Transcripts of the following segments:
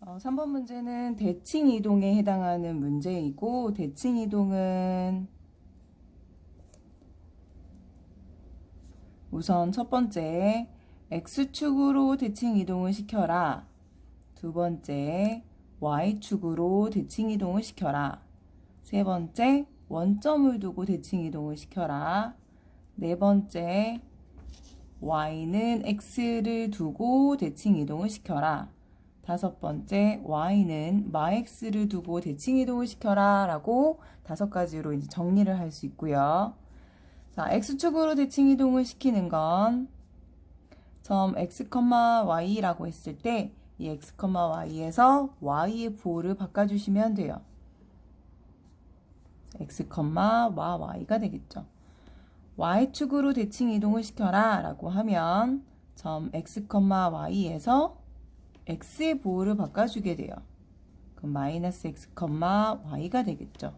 어, 3번 문제는 대칭 이동에 해당하는 문제이고 대칭 이동은 우선 첫 번째 x축으로 대칭 이동을 시켜라. 두 번째 y축으로 대칭 이동을 시켜라. 세 번째 원점을 두고 대칭 이동을 시켜라. 네 번째 y는 x를 두고 대칭 이동을 시켜라. 다섯 번째 y는 마x를 두고 대칭 이동을 시켜라 라고 다섯 가지로 이제 정리를 할 수 있고요. 자, x축으로 대칭 이동을 시키는 건 점 x, y라고 했을 때 이 x, y에서 y의 부호를 바꿔주시면 돼요. x, 와 y가 되겠죠. y축으로 대칭 이동을 시켜라 라고 하면 점 x, y에서 x의 부호를 바꿔주게 돼요. 그럼 마이너스 x, y가 되겠죠.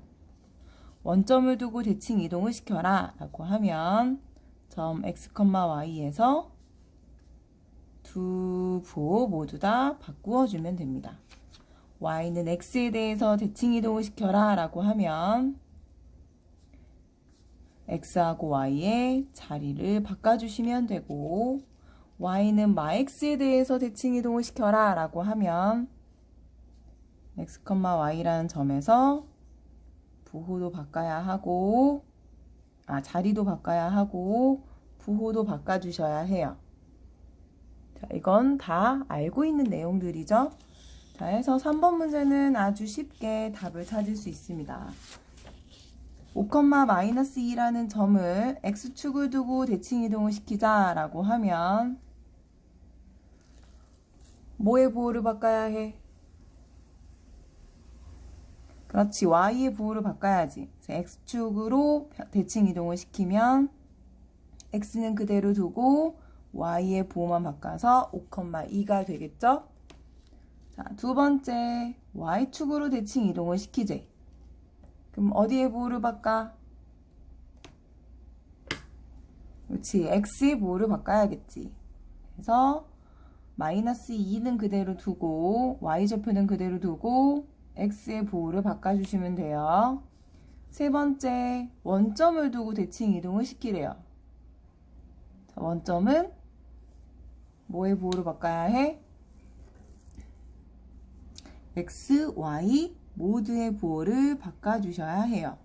원점을 두고 대칭 이동을 시켜라 라고 하면 점 x, y에서 두 부호 모두 다 바꾸어 주면 됩니다. y는 x에 대해서 대칭 이동을 시켜라 라고 하면 x하고 y의 자리를 바꿔주시면 되고 y는 마x에 대해서 대칭 이동을 시켜라 라고 하면 x, y라는 점에서 부호도 바꿔야 하고 아 자리도 바꿔야 하고 부호도 바꿔주셔야 해요. 자, 이건 다 알고 있는 내용들이죠. 자, 해서 3번 문제는 아주 쉽게 답을 찾을 수 있습니다. 5,-2라는 점을 x축을 두고 대칭 이동을 시키자 라고 하면 뭐의 부호를 바꿔야 해? 그렇지 y의 부호를 바꿔야지 x축으로 대칭 이동을 시키면 x는 그대로 두고 y의 부호만 바꿔서 5,2가 되겠죠? 자, 두 번째 y축으로 대칭 이동을 시키지 그럼 어디에 부호를 바꿔? 그렇지 x의 부호를 바꿔야겠지 그래서 마이너스 2는 그대로 두고 y좌표는 그대로 두고 x의 부호를 바꿔주시면 돼요. 세 번째, 원점을 두고 대칭 이동을 시키래요. 자, 원점은 뭐의 부호를 바꿔야 해? x, y 모두의 부호를 바꿔주셔야 해요.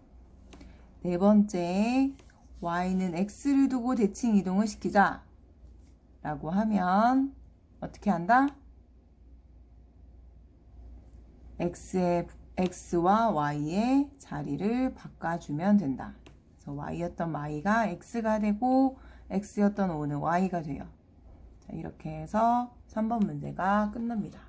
네 번째, y는 x를 두고 대칭 이동을 시키자. 라고 하면 어떻게 한다? x의 x와 y의 자리를 바꿔주면 된다. 그래서 y였던 y가 x가 되고 x였던 5는 y가 돼요. 자, 이렇게 해서 3번 문제가 끝납니다.